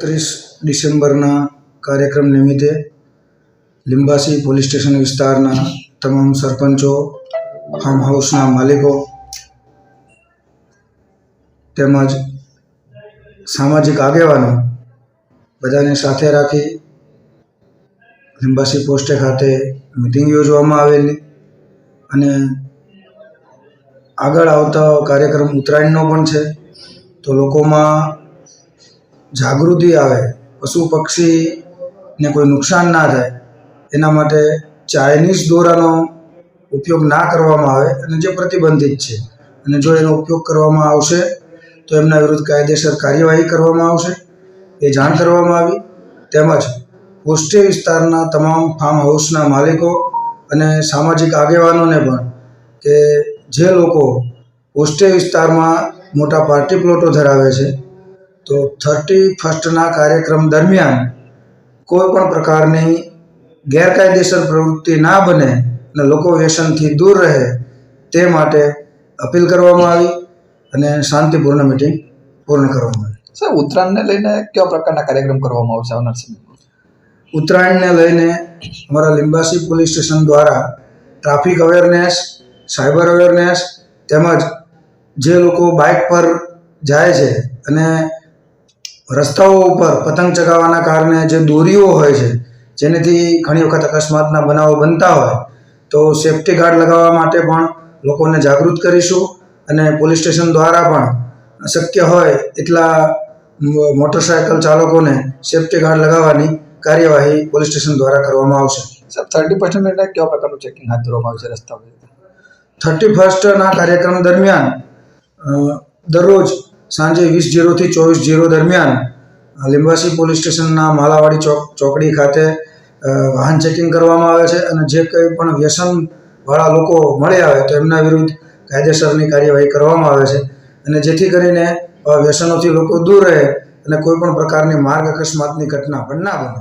એકત્રીસ ડિસેમ્બરના કાર્યક્રમ નિમિત્તે લિંબાસી પોલીસ સ્ટેશન વિસ્તારના તમામ સરપંચો ફાર્મ હાઉસના માલિકો તેમજ સામાજિક આગેવાનો બધાને સાથે રાખી લિંબાસી પોસ્ટે ખાતે મિટિંગ યોજવામાં આવેલી અને આગળ આવતા કાર્યક્રમ ઉત્તરાયણનો પણ છે. તો લોકોમાં જાગૃતિ આવે, પશુ પક્ષીને કોઈ નુકસાન ના થાય, એના માટે ચાઇનીઝ દોરાનો ઉપયોગ ના કરવામાં આવે અને જે પ્રતિબંધિત છે. અને જો એનો ઉપયોગ કરવામાં આવશે, તો એમના વિરુદ્ધ કાયદેસર કાર્યવાહી કરવામાં આવશે. એ જાણ કરવામાં આવી. તેમજ પોસ્ટે વિસ્તારના તમામ ફાર્મ હાઉસના માલિકો અને સામાજિક આગેવાનોને પણ કે જે લોકો પોસ્ટે વિસ્તારમાં મોટા પાર્ટી પ્લોટો ધરાવે છે તો થર્ટી ફર્સ્ટના કાર્યક્રમ દરમિયાન કોઈ પણ પ્રકારની ગેરકાયદેસર પ્રવૃત્તિ ના બને અને લોકો વ્યસનથી દૂર રહે તે માટે અપીલ કરવામાં આવી અને શાંતિપૂર્ણ મિટિંગ પૂર્ણ કરવામાં આવી. સર ઉત્તરાયણને લઈને કેવા પ્રકારના કાર્યક્રમ કરવામાં આવશે આવનાર સમયમાં? ઉત્તરાયણને લઈને અમારા લિંબાસી પોલીસ સ્ટેશન દ્વારા ટ્રાફિક અવેરનેસ સાયબર અવેરનેસ તેમજ જે લોકો બાઇક પર જાય છે અને રસ્તાઓ ઉપર પતંગ ચગાવવાના કારણે જે દોરીઓ હોય છે જેનેથી ઘણી વખત અકસ્માતના બનાવો બનતા હોય તો સેફ્ટી ગાર્ડ લગાવવા માટે પણ લોકોને જાગૃત કરીશું અને પોલીસ સ્ટેશન દ્વારા પણ શક્ય હોય એટલા મોટરસાયકલ ચાલકોને સેફ્ટી ગાર્ડ લગાવવાની કાર્યવાહી પોલીસ સ્ટેશન દ્વારા કરવામાં આવશે. સર થર્ટી લઈને કેવા પ્રકારનું ચેકિંગ હાથ ધરવામાં આવશે રસ્તા પર થર્ટી ફર્સ્ટના કાર્યક્રમ દરમિયાન દરરોજ સાંજે વીસ જીરોથી ચોવીસ જીરો દરમિયાન લીંબાસી પોલીસ સ્ટેશનના માલાવાડી ચોક, ચોકડી ખાતે વાહન ચેકિંગ કરવામાં આવે છે અને જે કંઈ પણ વ્યસનવાળા લોકો મળી આવે તો એમના વિરુદ્ધ કાયદેસરની કાર્યવાહી કરવામાં આવે છે. અને જેથી કરીને વ્યસનોથી લોકો દૂર રહે અને કોઈ પણ પ્રકારની માર્ગ અકસ્માતની ઘટના પણ ના બને.